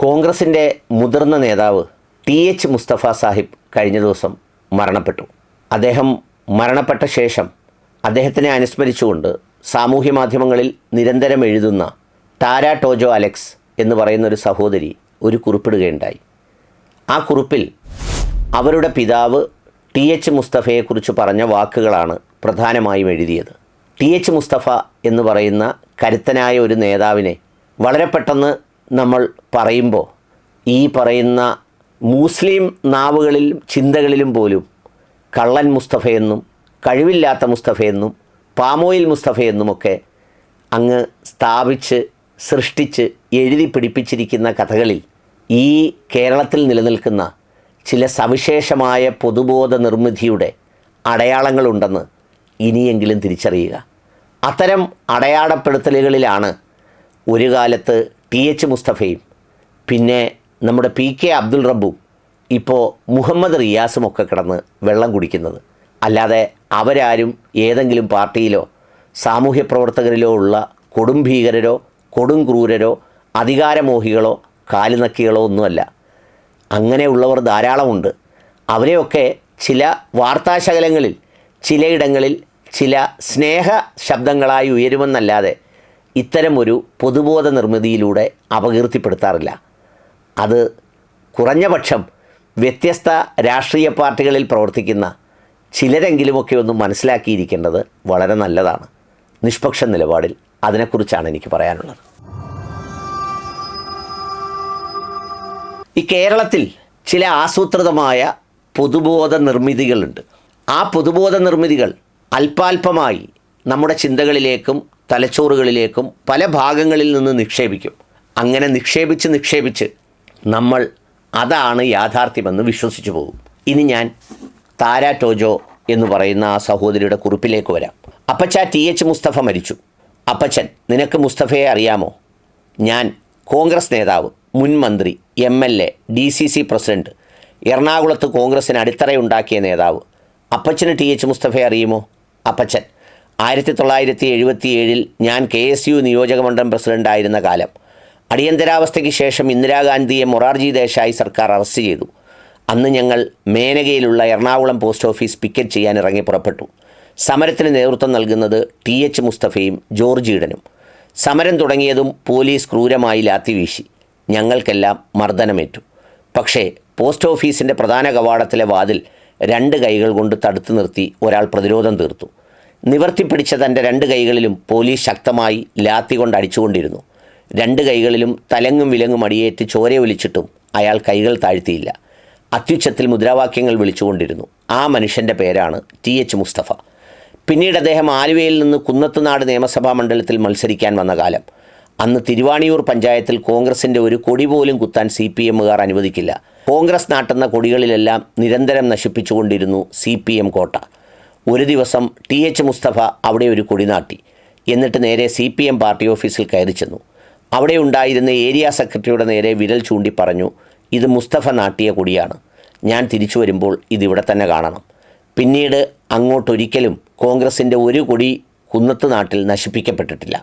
കോൺഗ്രസിന്റെ മുതിർന്ന നേതാവ് ടി എച്ച് മുസ്തഫ സാഹിബ് കഴിഞ്ഞ ദിവസം മരണപ്പെട്ടു. അദ്ദേഹം മരണപ്പെട്ട ശേഷം അദ്ദേഹത്തിനെ അനുസ്മരിച്ചുകൊണ്ട് സാമൂഹ്യ മാധ്യമങ്ങളിൽ നിരന്തരം എഴുതുന്ന താര ടോജോ അലക്സ് എന്ന് പറയുന്ന ഒരു സഹോദരി ഒരു കുറിപ്പിടുകയുണ്ടായി. ആ കുറിപ്പിൽ അവരുടെ പിതാവ് ടി എച്ച് മുസ്തഫയെക്കുറിച്ച് പറഞ്ഞ വാക്കുകളാണ് പ്രധാനമായും എഴുതിയത്. ടി എച്ച് മുസ്തഫ എന്ന് പറയുന്ന കരുത്തനായ ഒരു നേതാവിനെ വളരെ പെട്ടെന്ന് നമ്മൾ പറയുമ്പോൾ ഈ പറയുന്ന മുസ്ലിം നാവുകളിൽ ചിന്തകളിലും പോലും കള്ളൻ മുസ്തഫയെന്നും കഴിവില്ലാത്ത മുസ്തഫയെന്നും പാമോയിൽ മുസ്തഫയെന്നുമൊക്കെ അങ്ങ് സ്ഥാപിച്ച് സൃഷ്ടിച്ച് എഴുതി പിടിപ്പിച്ചിരിക്കുന്ന കഥകളിൽ ഈ കേരളത്തിൽ നിലനിൽക്കുന്ന ചില സവിശേഷമായ പൊതുബോധ നിർമ്മിതിയുടെ അടയാളങ്ങളുണ്ടെന്ന് ഇനിയെങ്കിലും തിരിച്ചറിയുക. അത്തരം അടയാളപ്പെടുത്തലുകളിലാണ് ഒരു കാലത്ത് ടി എച്ച് മുസ്തഫയും പിന്നെ നമ്മുടെ പി കെ അബ്ദുൾ റബ്ബും ഇപ്പോൾ മുഹമ്മദ് റിയാസും ഒക്കെ കിടന്ന് വെള്ളം കുടിക്കുന്നത്. അല്ലാതെ അവരാരും ഏതെങ്കിലും പാർട്ടിയിലോ സാമൂഹ്യ പ്രവർത്തകരിലോ ഉള്ള കൊടും ഭീകരരോ കൊടും ക്രൂരരോ അധികാരമോഹികളോ കാലുനക്കികളോ ഒന്നുമല്ല. അങ്ങനെയുള്ളവർ ധാരാളമുണ്ട്. അവരെയൊക്കെ ചില വാർത്താശകലങ്ങളിൽ ചിലയിടങ്ങളിൽ ചില സ്നേഹ ശബ്ദങ്ങളായി ഉയരുമെന്നല്ലാതെ ഇത്തരമൊരു പൊതുബോധ നിർമ്മിതിയിലൂടെ അപകീർത്തിപ്പെടുത്താറില്ല. അത് കുറഞ്ഞപക്ഷം വ്യത്യസ്ത രാഷ്ട്രീയ പാർട്ടികളിൽ പ്രവർത്തിക്കുന്ന ചിലരെങ്കിലുമൊക്കെ ഒന്ന് മനസ്സിലാക്കിയിരിക്കേണ്ടത് വളരെ നല്ലതാണ്. നിഷ്പക്ഷ നിലപാടിൽ അതിനെക്കുറിച്ചാണ് എനിക്ക് പറയാനുള്ളത്. ഈ കേരളത്തിൽ ചില ആസൂത്രിതമായ പൊതുബോധ നിർമ്മിതികളുണ്ട് ആ പൊതുബോധ നിർമ്മിതികൾ അല്പാൽപമായി നമ്മുടെ ചിന്തകളിലേക്കും തലച്ചോറുകളിലേക്കും പല ഭാഗങ്ങളിൽ നിന്ന് നിക്ഷേപിക്കും. അങ്ങനെ നിക്ഷേപിച്ച് നിക്ഷേപിച്ച് നമ്മൾ അതാണ് യാഥാർത്ഥ്യമെന്ന് വിശ്വസിച്ചു പോകും. ഇനി ഞാൻ താര ടോജോ എന്ന് പറയുന്ന ആ സഹോദരിയുടെ കുറിപ്പിലേക്ക് വരാം. അപ്പച്ച ടി എച്ച് മുസ്തഫ മരിച്ചു. അപ്പച്ചൻ നിനക്ക് മുസ്തഫയെ അറിയാമോ? ഞാൻ കോൺഗ്രസ് നേതാവ് മുൻ മന്ത്രി M L A D C C president എറണാകുളത്ത് കോൺഗ്രസിന് അടിത്തറയുണ്ടാക്കിയ നേതാവ്. അപ്പച്ചന് ടി എച്ച് മുസ്തഫയെ അറിയുമോ? അപ്പച്ചൻ ആയിരത്തി തൊള്ളായിരത്തി എഴുപത്തി ഏഴിൽ ഞാൻ കെ എസ് യു നിയോജകമണ്ഡലം പ്രസിഡന്റായിരുന്ന കാലം. അടിയന്തരാവസ്ഥയ്ക്ക് ശേഷം ഇന്ദിരാഗാന്ധിയെ മൊറാർജി ദേശായി സർക്കാർ അറസ്റ്റ് ചെയ്തു. അന്ന് ഞങ്ങൾ മേനകയിലുള്ള എറണാകുളം പോസ്റ്റ് ഓഫീസ് പിക്കറ്റ് ചെയ്യാൻ ഇറങ്ങി പുറപ്പെട്ടു. സമരത്തിന് നേതൃത്വം നൽകുന്നത് ടി എച്ച് മുസ്തഫയും ജോർജ് ഈഡനും സമരം തുടങ്ങിയതും പോലീസ് ക്രൂരമായി ലാത്തിവീശി ഞങ്ങൾക്കെല്ലാം മർദ്ദനമേറ്റു. പക്ഷേ പോസ്റ്റ് ഓഫീസിന്റെ പ്രധാന കവാടത്തിലെ വാതിൽ രണ്ട് കൈകൾ കൊണ്ട് തടുത്തു നിർത്തി ഒരാൾ പ്രതിരോധം തീർത്തു. നിവർത്തിപ്പിടിച്ച തന്റെ രണ്ട് കൈകളിലും പോലീസ് ശക്തമായി ലാത്തി കൊണ്ട് അടിച്ചുകൊണ്ടിരുന്നു. രണ്ട് കൈകളിലും തലങ്ങും വിലങ്ങും അടിയേറ്റ് ചോര ഒലിച്ചിട്ടും അയാൾ കൈകൾ താഴ്ത്തിയില്ല. അത്യുച്ചത്തിൽ മുദ്രാവാക്യങ്ങൾ വിളിച്ചുകൊണ്ടിരുന്നു. ആ മനുഷ്യന്റെ പേരാണ് ടി എച്ച് മുസ്തഫ. പിന്നീട് അദ്ദേഹം ആലുവയിൽ നിന്ന് കുന്നത്തുനാട് നിയമസഭാ മണ്ഡലത്തിൽ മത്സരിക്കാൻ വന്ന കാലം. അന്ന് തിരുവാണിയൂർ പഞ്ചായത്തിൽ കോൺഗ്രസിന്റെ ഒരു കൊടി പോലും കുത്താൻ സി പി എമ്മുകാർ അനുവദിക്കില്ല. കോൺഗ്രസ് നാട്ടുന്ന കൊടികളിലെല്ലാം നിരന്തരം നശിപ്പിച്ചുകൊണ്ടിരുന്നു സി പി എം കോട്ട. ഒരു ദിവസം ടി എച്ച് മുസ്തഫ അവിടെ ഒരു കൊടി നാട്ടി. എന്നിട്ട് നേരെ സി പി എം പാർട്ടി ഓഫീസിൽ കയറി ചെന്നു. അവിടെ ഉണ്ടായിരുന്ന ഏരിയ സെക്രട്ടറിയുടെ നേരെ വിരൽ ചൂണ്ടി പറഞ്ഞു ഇത് മുസ്തഫ നാട്ടിയ കൊടിയാണ്. ഞാൻ തിരിച്ചു വരുമ്പോൾ ഇതിവിടെ തന്നെ കാണണം. പിന്നീട് അങ്ങോട്ടൊരിക്കലും കോൺഗ്രസിന്റെ ഒരു കൊടി കുന്നത്ത് നാട്ടിൽ നശിപ്പിക്കപ്പെട്ടിട്ടില്ല.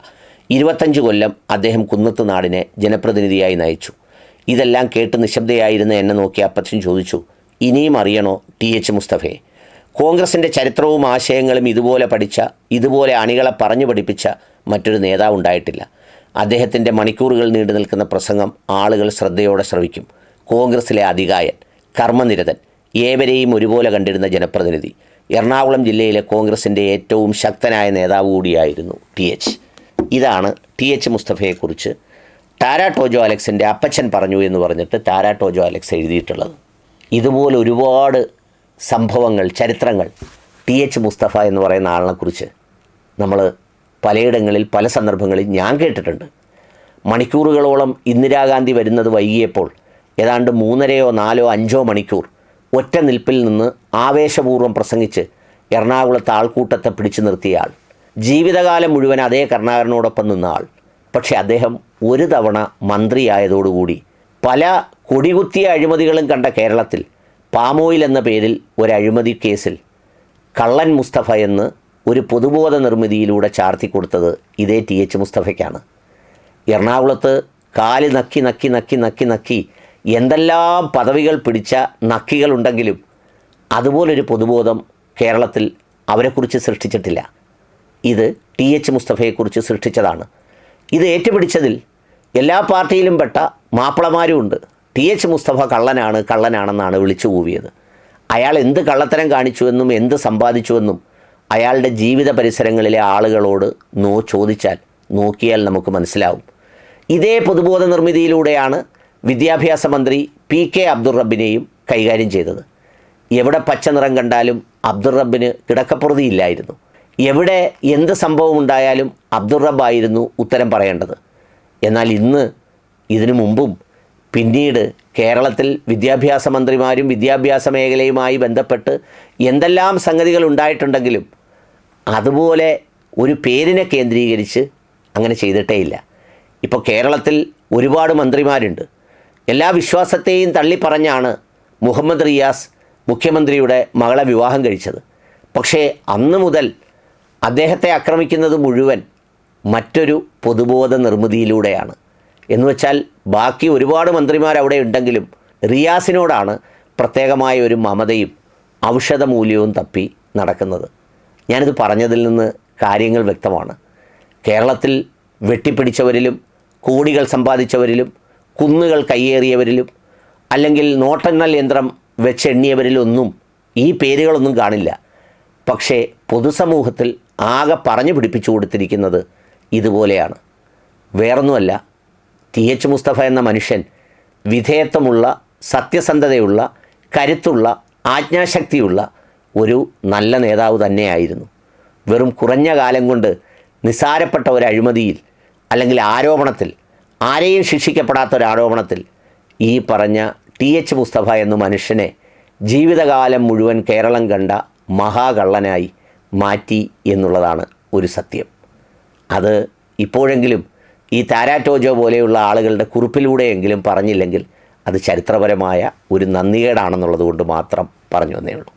ഇരുപത്തഞ്ച് കൊല്ലം അദ്ദേഹം കുന്നത്ത് നാടിനെ ജനപ്രതിനിധിയായി നയിച്ചു. ഇതെല്ലാം കേട്ട് നിശബ്ദയായിരുന്ന എന്നെ നോക്കി അപ്പച്ചൻ ചോദിച്ചു ഇനിയും അറിയണോ ടി എച്ച് മുസ്തഫയെ? കോൺഗ്രസിന്റെ ചരിത്രവും ആശയങ്ങളും ഇതുപോലെ പഠിച്ച ഇതുപോലെ അണികളെ പറഞ്ഞു പഠിപ്പിച്ച മറ്റൊരു നേതാവ് ഉണ്ടായിട്ടില്ല. അദ്ദേഹത്തിന്റെ മണിക്കൂറുകൾ നീണ്ടു നിൽക്കുന്ന പ്രസംഗം ആളുകൾ ശ്രദ്ധയോടെ ശ്രവിക്കും. കോൺഗ്രസിലെ അധികായൻ കർമ്മനിരതൻ ഏവരെയും ഒരുപോലെ കണ്ടിരുന്ന ജനപ്രതിനിധി എറണാകുളം ജില്ലയിലെ കോൺഗ്രസിന്റെ ഏറ്റവും ശക്തനായ നേതാവ് കൂടിയായിരുന്നു ടി എച്ച്. ഇതാണ് ടി എച്ച് മുസ്തഫയെക്കുറിച്ച് താരാ ടോജോ അലക്സിന്റെ അപ്പച്ചൻ പറഞ്ഞു എന്ന് പറഞ്ഞിട്ട് താരാ ടോജോ അലക്സ് എഴുതിയിട്ടുള്ളത്. ഇതുപോലെ ഒരുപാട് സംഭവങ്ങൾ ചരിത്രങ്ങൾ. ടി എച്ച് മുസ്തഫ എന്ന് പറയുന്ന ആളിനെക്കുറിച്ച് നമ്മൾ പലയിടങ്ങളിൽ പല സന്ദർഭങ്ങളിൽ ഞാൻ കേട്ടിട്ടുണ്ട്. മണിക്കൂറുകളോളം ഇന്ദിരാഗാന്ധി വരുന്നത് വൈകിയപ്പോൾ ഏതാണ്ട് മൂന്നരയോ നാലോ അഞ്ചോ മണിക്കൂർ ഒറ്റ നിൽപ്പിൽ നിന്ന് ആവേശപൂർവം പ്രസംഗിച്ച് എറണാകുളത്ത് ആൾക്കൂട്ടത്തെ പിടിച്ചു നിർത്തിയ ആൾ. ജീവിതകാലം മുഴുവൻ അതേ കർണാകരനോടൊപ്പം നിന്ന ആൾ. പക്ഷേ അദ്ദേഹം ഒരു തവണ മന്ത്രിയായതോടുകൂടി പല കൊടികുത്തിയ അഴിമതികളും കണ്ട കേരളത്തിൽ പാമോയിൽ എന്ന പേരിൽ ഒരു അഴിമതി കേസിൽ കള്ളൻ മുസ്തഫ എന്ന് ഒരു പൊതുബോധ നിർമ്മിതിയിലൂടെ ചാർത്തി കൊടുത്തത് ഇതേ ടി എച്ച് മുസ്തഫയ്ക്കാണ്. എറണാകുളത്ത് കാൽ നക്കി നക്കി നക്കി നക്കി നക്കി എന്തെല്ലാം പദവികൾ പിടിച്ച നക്കികളുണ്ടെങ്കിലും അതുപോലൊരു പൊതുബോധം കേരളത്തിൽ അവരെക്കുറിച്ച് സൃഷ്ടിച്ചിട്ടില്ല. ഇത് ടി എച്ച് മുസ്തഫയെക്കുറിച്ച് സൃഷ്ടിച്ചതാണ്. ഇത് ഏറ്റുപിടിച്ചതിൽ എല്ലാ പാർട്ടിയിലും പെട്ട മാപ്പിളമാരും ഉണ്ട്. ടി എച്ച് മുസ്തഫ കള്ളനാണ് കള്ളനാണെന്നാണ് വിളിച്ചു കൂവിയത്. അയാൾ എന്ത് കള്ളത്തരം കാണിച്ചുവെന്നും എന്ത് സമ്പാദിച്ചുവെന്നും അയാളുടെ ജീവിത പരിസരങ്ങളിലെ ആളുകളോട് നോ ചോദിച്ചാൽ നോക്കിയാൽ നമുക്ക് മനസ്സിലാവും. ഇതേ പൊതുബോധ നിർമ്മിതിയിലൂടെയാണ് വിദ്യാഭ്യാസ മന്ത്രി പി കെ അബ്ദുൾ റബ്ബിനെയും കൈകാര്യം ചെയ്തത്. എവിടെ പച്ച നിറം കണ്ടാലും അബ്ദുൾ റബ്ബിന് കിടക്കപ്പുറതിയില്ലായിരുന്നു. എവിടെ എന്ത് സംഭവം ഉണ്ടായാലും അബ്ദുൾ റബ്ബായിരുന്നു ഉത്തരം പറയേണ്ടത്. എന്നാൽ ഇന്ന് ഇതിനു മുമ്പും പിന്നീട് കേരളത്തിൽ വിദ്യാഭ്യാസ മന്ത്രിമാരും വിദ്യാഭ്യാസ മേഖലയുമായി ബന്ധപ്പെട്ട് എന്തെല്ലാം സംഗതികൾ ഉണ്ടായിട്ടുണ്ടെങ്കിലും അതുപോലെ ഒരു പേരിനെ കേന്ദ്രീകരിച്ച് അങ്ങനെ ചെയ്തിട്ടേയില്ല. ഇപ്പോൾ കേരളത്തിൽ ഒരുപാട് മന്ത്രിമാരുണ്ട്. എല്ലാ വിശ്വാസത്തെയും തള്ളിപ്പറഞ്ഞാണ് മുഹമ്മദ് റിയാസ് മുഖ്യമന്ത്രിയുടെ മകളെ വിവാഹം കഴിച്ചത്. പക്ഷേ അന്ന് മുതൽ അദ്ദേഹത്തെ ആക്രമിക്കുന്നത് മുഴുവൻ മറ്റൊരു പൊതുബോധ നിർമ്മിതിയിലൂടെയാണ്. എന്നുവെച്ചാൽ ബാക്കി ഒരുപാട് മന്ത്രിമാർ അവിടെ ഉണ്ടെങ്കിലും റിയാസിനോടാണ് പ്രത്യേകമായ ഒരു മമതയും ഔഷധമൂല്യവും തപ്പി നടക്കുന്നത്. ഞാനിത് പറഞ്ഞതിൽ നിന്ന് കാര്യങ്ങൾ വ്യക്തമാണ്. കേരളത്തിൽ വെട്ടിപ്പിടിച്ചവരിലും കോടികൾ സമ്പാദിച്ചവരിലും കുന്നുകൾ കയ്യേറിയവരിലും അല്ലെങ്കിൽ നോട്ടെണ്ണൽ യന്ത്രം വെച്ചെണ്ണിയവരിലൊന്നും ഈ പേരുകളൊന്നും കാണില്ല. പക്ഷേ പൊതുസമൂഹത്തിൽ ആകെ പറഞ്ഞു പിടിപ്പിച്ചു കൊടുത്തിരിക്കുന്നത് ഇതുപോലെയാണ്. വേറൊന്നുമല്ല ടി എച്ച് മുസ്തഫ എന്ന മനുഷ്യൻ വിധേയത്വമുള്ള സത്യസന്ധതയുള്ള കരുത്തുള്ള ആജ്ഞാശക്തിയുള്ള ഒരു നല്ല നേതാവ് തന്നെയായിരുന്നു. വെറും കുറഞ്ഞ കാലം കൊണ്ട് നിസാരപ്പെട്ട ഒരു അഴിമതിയിൽ അല്ലെങ്കിൽ ആരോപണത്തിൽ ആരെയും ശിക്ഷിക്കപ്പെടാത്ത ഒരു ആരോപണത്തിൽ ഈ പറഞ്ഞ ടി എച്ച് മുസ്തഫ എന്ന മനുഷ്യനെ ജീവിതകാലം മുഴുവൻ കേരളം കണ്ട മഹാകള്ളനായി മാറ്റി എന്നുള്ളതാണ് ഒരു സത്യം. അത് ഇപ്പോഴെങ്കിലും ഈ താരാറ്റോജോ പോലെയുള്ള ആളുകളുടെ കുറിപ്പിലൂടെയെങ്കിലും പറഞ്ഞില്ലെങ്കിൽ അത് ചരിത്രപരമായ ഒരു നന്ദികേടാണെന്നുള്ളത് കൊണ്ട് മാത്രം പറഞ്ഞു വന്നേ ഉള്ളൂ.